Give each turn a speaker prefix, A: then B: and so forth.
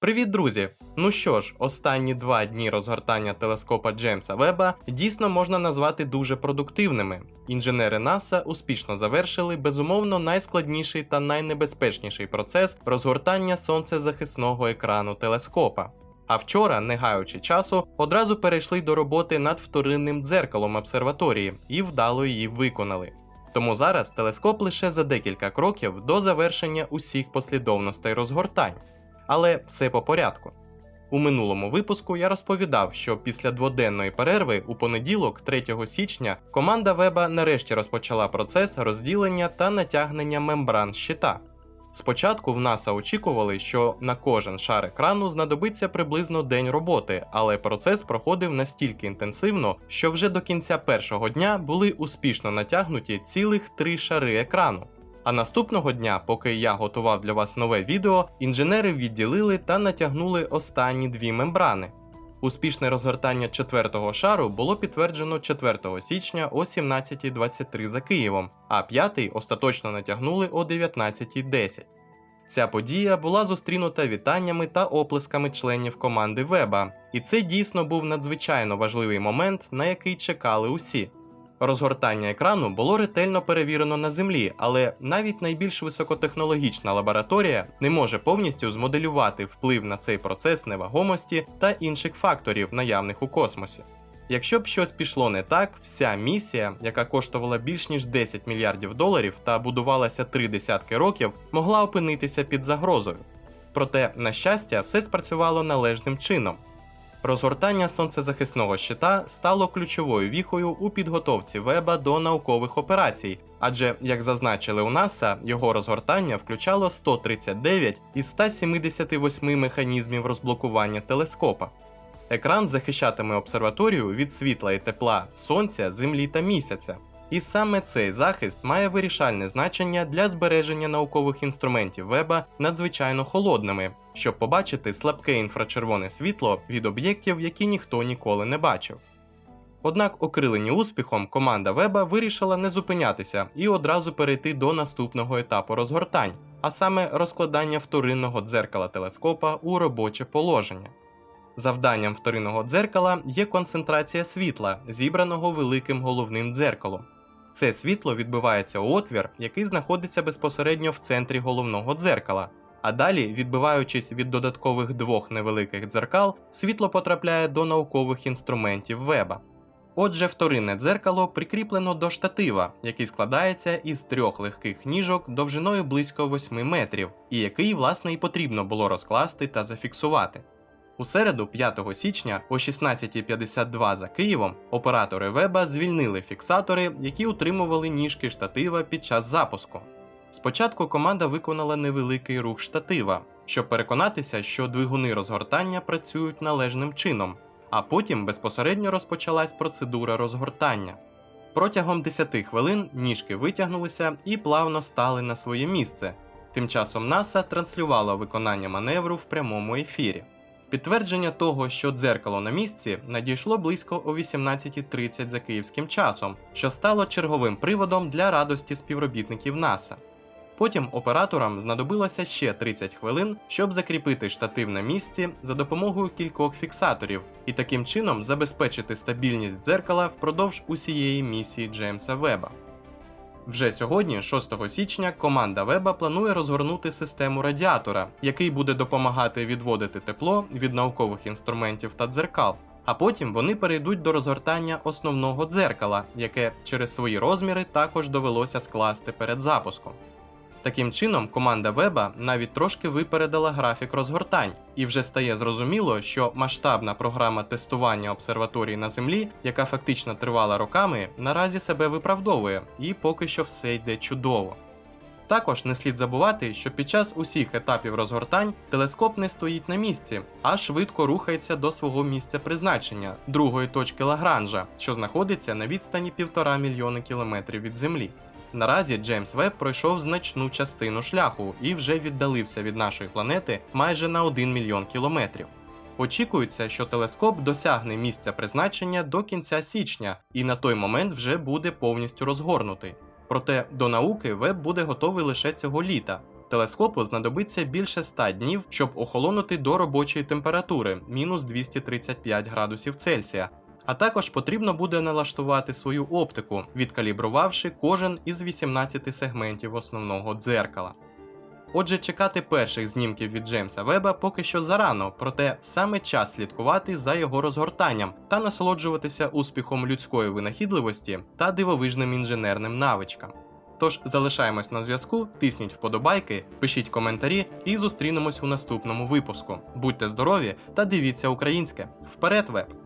A: Привіт, друзі! Ну що ж, останні два дні розгортання телескопа Джеймса Веба дійсно можна назвати дуже продуктивними. Інженери НАСА успішно завершили безумовно найскладніший та найнебезпечніший процес розгортання сонцезахисного екрану телескопа. А вчора, не гаючи часу, одразу перейшли до роботи над вторинним дзеркалом обсерваторії і вдало її виконали. Тому зараз телескоп лише за декілька кроків до завершення усіх послідовностей розгортань. Але все по порядку. У минулому випуску я розповідав, що після дводенної перерви у понеділок, 3 січня, команда Веба нарешті розпочала процес розділення та натягнення мембран щита. Спочатку в НАСА очікували, що на кожен шар екрану знадобиться приблизно день роботи, але процес проходив настільки інтенсивно, що вже до кінця першого дня були успішно натягнуті цілих три шари екрану. А наступного дня, поки я готував для вас нове відео, інженери відділили та натягнули останні дві мембрани. Успішне розгортання четвертого шару було підтверджено 4 січня о 17.23 за Києвом, а п'ятий остаточно натягнули о 19.10. Ця подія була зустрінута вітаннями та оплесками членів команди Веба, і це дійсно був надзвичайно важливий момент, на який чекали усі. Розгортання екрану було ретельно перевірено на землі, але навіть найбільш високотехнологічна лабораторія не може повністю змоделювати вплив на цей процес невагомості та інших факторів, наявних у космосі. Якщо б щось пішло не так, вся місія, яка коштувала більш ніж 10 мільярдів доларів та будувалася три десятки років, могла опинитися під загрозою. Проте, на щастя, все спрацювало належним чином. Розгортання сонцезахисного щита стало ключовою віхою у підготовці Веба до наукових операцій, адже, як зазначили у НАСА, його розгортання включало 139 із 178 механізмів розблокування телескопа. Екран захищатиме обсерваторію від світла і тепла, сонця, землі та місяця. І саме цей захист має вирішальне значення для збереження наукових інструментів Веба надзвичайно холодними, щоб побачити слабке інфрачервоне світло від об'єктів, які ніхто ніколи не бачив. Однак, окрилені успіхом, команда Веба вирішила не зупинятися і одразу перейти до наступного етапу розгортань, а саме розкладання вторинного дзеркала телескопа у робоче положення. Завданням вторинного дзеркала є концентрація світла, зібраного великим головним дзеркалом. Це світло відбивається у отвір, який знаходиться безпосередньо в центрі головного дзеркала. А далі, відбиваючись від додаткових двох невеликих дзеркал, світло потрапляє до наукових інструментів веба. Отже, вторинне дзеркало прикріплено до штатива, який складається із трьох легких ніжок довжиною близько 8 метрів, і який, власне, і потрібно було розкласти та зафіксувати. У середу, 5 січня о 16.52 за Києвом, оператори веба звільнили фіксатори, які утримували ніжки штатива під час запуску. Спочатку команда виконала невеликий рух штатива, щоб переконатися, що двигуни розгортання працюють належним чином, а потім безпосередньо розпочалась процедура розгортання. Протягом 10 хвилин ніжки витягнулися і плавно стали на своє місце. Тим часом НАСА транслювало виконання маневру в прямому ефірі. Підтвердження того, що дзеркало на місці, надійшло близько о 18.30 за київським часом, що стало черговим приводом для радості співробітників НАСА. Потім операторам знадобилося ще 30 хвилин, щоб закріпити штатив на місці за допомогою кількох фіксаторів і таким чином забезпечити стабільність дзеркала впродовж усієї місії Джеймса Веба. Вже сьогодні, 6 січня, команда Веба планує розгорнути систему радіатора, який буде допомагати відводити тепло від наукових інструментів та дзеркал. А потім вони перейдуть до розгортання основного дзеркала, яке через свої розміри також довелося скласти перед запуском. Таким чином, команда Веба навіть трошки випередила графік розгортань, і вже стає зрозуміло, що масштабна програма тестування обсерваторії на землі, яка фактично тривала роками, наразі себе виправдовує, і поки що все йде чудово. Також не слід забувати, що під час усіх етапів розгортань телескоп не стоїть на місці, а швидко рухається до свого місця призначення, другої точки Лагранжа, що знаходиться на відстані 1,5 мільйони кілометрів від Землі. Наразі Джеймс Веб пройшов значну частину шляху і вже віддалився від нашої планети майже на 1 мільйон кілометрів. Очікується, що телескоп досягне місця призначення до кінця січня і на той момент вже буде повністю розгорнутий. Проте до науки веб буде готовий лише цього літа. Телескопу знадобиться більше 100 днів, щоб охолонути до робочої температури мінус 235 градусів Цельсія. А також потрібно буде налаштувати свою оптику, відкалібрувавши кожен із 18 сегментів основного дзеркала. Отже, чекати перших знімків від Джеймса Веба поки що зарано, проте саме час слідкувати за його розгортанням та насолоджуватися успіхом людської винахідливості та дивовижним інженерним навичкам. Тож залишаємось на зв'язку, тисніть вподобайки, пишіть коментарі і зустрінемось у наступному випуску. Будьте здорові та дивіться українське. Вперед, веб!